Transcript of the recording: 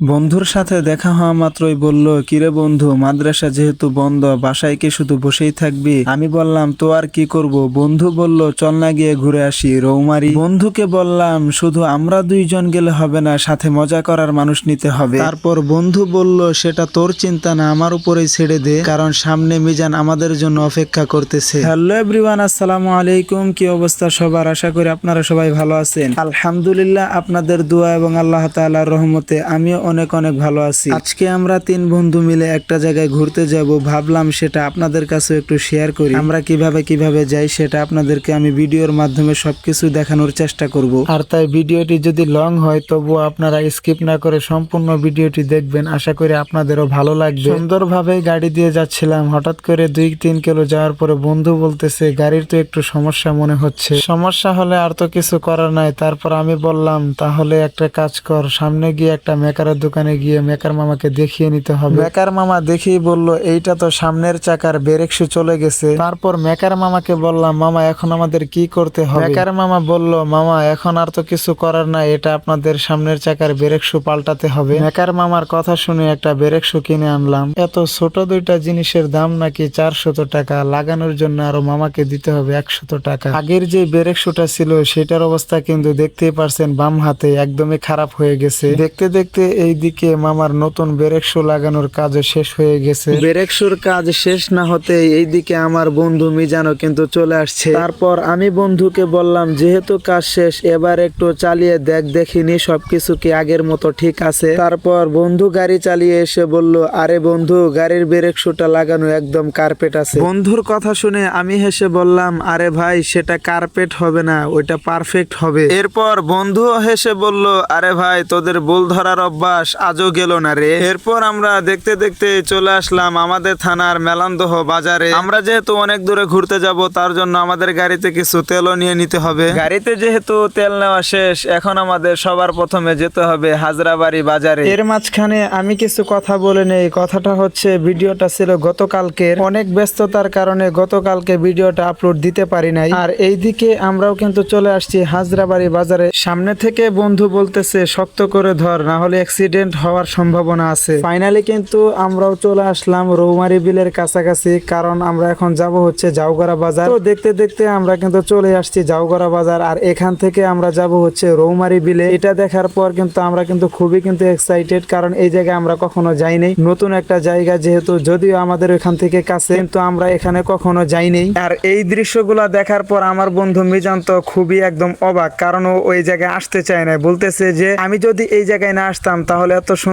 বন্ধুর সাথে দেখা হওয়া মাত্রই বলল, কিরে বন্ধু, মাদ্রাসা যেহেতু বন্ধ, বাসায় কি শুধু বসেই থাকবি? আমি বললাম, তো আর কি করব? বন্ধু বলল, চল না গিয়ে ঘুরে আসি, রৌমারি। বন্ধুকে বললাম, শুধু আমরা দুইজন গেলে হবে না, সাথে মজা করার মানুষ নিতে হবে। তারপর বন্ধু বলল, সেটা তোর চিন্তা না, আমার উপরেই ছেড়ে দে, কারণ সামনে মিজান আমাদের জন্য অপেক্ষা করতেছে। হ্যালো এভরিওয়ান, আসসালামু আলাইকুম। কি অবস্থা সবার? আশা করি আপনারা সবাই ভালো আছেন। আলহামদুলিল্লাহ, আপনাদের দোয়া এবং আল্লাহ তাআলার রহমতে আমিও অনেক অনেক ভালো আছি। আজকে আমরা তিন বন্ধু মিলে একটা জায়গায় ঘুরতে যাব। ভাবলাম সেটা আপনাদের কাছে একটু শেয়ার করি। আমরা কীভাবে কীভাবে যাই সেটা আপনাদেরকে আমি ভিডিওর মাধ্যমে সবকিছু দেখানোর চেষ্টা করব। আর তাই ভিডিওটি যদি লং হয়, তবুও আপনারা স্কিপ না করে সম্পূর্ণ ভিডিওটি দেখবেন। আশা করি আপনাদেরও ভালো লাগবে। সুন্দরভাবে গাড়ি দিয়ে যাচ্ছিলাম। হঠাৎ করে দুই তিন কিলো যাওয়ার পরে বন্ধু বলতেছে, গাড়ির তো একটু সমস্যা মনে হচ্ছে। সমস্যা হলে আর তো কিছু করার নাই। তারপর আমি বললাম, তাহলে একটা কাজ কর। সামনে গিয়ে একটা মেকারের দোকানে গিয়ে মেকার মামাকে দেখিয়ে নিতে হবে। মেকার মামা দেখেই বলল এইটা তো সামনের চাকার ব্রেক শু চলে গেছে। তারপর মেকার মামাকে বললাম মামা এখন আমাদের কি করতে হবে? মেকার মামা বলল মামা এখন আর তো কিছু করার নাই এটা আপনাদের সামনের চাকার ব্রেক শু পাল্টাতে হবে। মেকার মামার কথা শুনে একটা ব্রেক শু কিনে আনলাম। এত ছোট দুইটা জিনিসের দাম নাকি চারশত টাকা লাগানোর জন্য আরও মামাকে দিতে হবে একশত টাকা। আগের যে ব্রেক শুটা ছিল সেটার অবস্থা কিন্তু দেখতেই পারছেন বাম হাতে একদমই খারাপ হয়ে গেছে। দেখতে দেখতে এই দিকে মামার নতুন ব্রেক লাগানোর কাজও শেষ হয়ে গেছে। ব্রেক কাজ শেষ না হতে এইদিকে আমার বন্ধু মিজানও কিন্তু চলে আসছে। তারপর আমি বন্ধুকে বললাম, যেহেতু কাজ শেষ, এবার একটু চালিয়ে দেখ, দেখিনি সবকিছু কি আগের মতো ঠিক আছে? তারপর বন্ধু গাড়ি চালিয়ে এসে বলল, আরে বন্ধু, গাড়ির ব্রেক শুটা লাগানো একদম কার্পেট আছে। বন্ধুর কথা শুনে আমি হেসে বললাম, আরে ভাই, সেটা কার্পেট হবে না, ওইটা পারফেক্ট হবে। এরপর বন্ধু হেসে বলল, আরে ভাই, তোদের বোল ধরার অভ্যাস আজও গেল না রে। এরপর আমরা দেখতে দেখতে চলে আসলাম আমাদের থানার মেলান্দহ বাজারে। আমরা যেহেতু অনেক দূরে ঘুরতে যাব, তার জন্য আমাদের গাড়িতে কিছু তেলও নিয়ে নিতে হবে। গাড়িতে যেহেতু তেল নেওয়া শেষ, এখন আমাদের সবার প্রথমে যেতে হবে হাজরাবাড়ি বাজারে। এর মাঝখানে আমি কিছু কথা বলে নেই। কথাটা হচ্ছে, ভিডিওটা ছিল গতকালকের। অনেক ব্যস্ততার কারণে গতকালকে ভিডিওটা আপলোড দিতে পারি নাই। আর এইদিকে আমরাও কিন্তু চলে আসছি হাজরাবাড়ি বাজারে। সামনে থেকে বন্ধু বলতেছে, শক্ত করে ধর, না হলে অ্যাক্সিডেন্ট হওয়ার সম্ভাবনা আছে। ফাইনালি কিন্তু আমরাও চলে আসলাম রৌমারি বিলের কাছাকাছি কারণ আমরা এখন যাব হচ্ছে জাউগড়া বাজার। তো দেখতে দেখতে আমরা কিন্তু চলে আসছি জাউগড়া বাজার আর এখান থেকে আমরা যাব হচ্ছে রৌমারি বিলে। এটা দেখার পর কিন্তু আমরা কিন্তু খুবই কিন্তু এক্সাইটেড কারণ এই জায়গায় আমরা কখনো যাইনি নতুন একটা জায়গা যেহেতু যদিও আমাদের এখান থেকে কাছে কিন্তু আমরা এখানে কখনো যাইনি আর এই দৃশ্যগুলা দেখার পর আমার বন্ধু মিজান তো খুবই একদম অবাক কারণ ও ওই জায়গায় আসতে চায় না বলতেছে যে আমি যদি এই জায়গায় না আসতাম তাহলে এত সুন্দর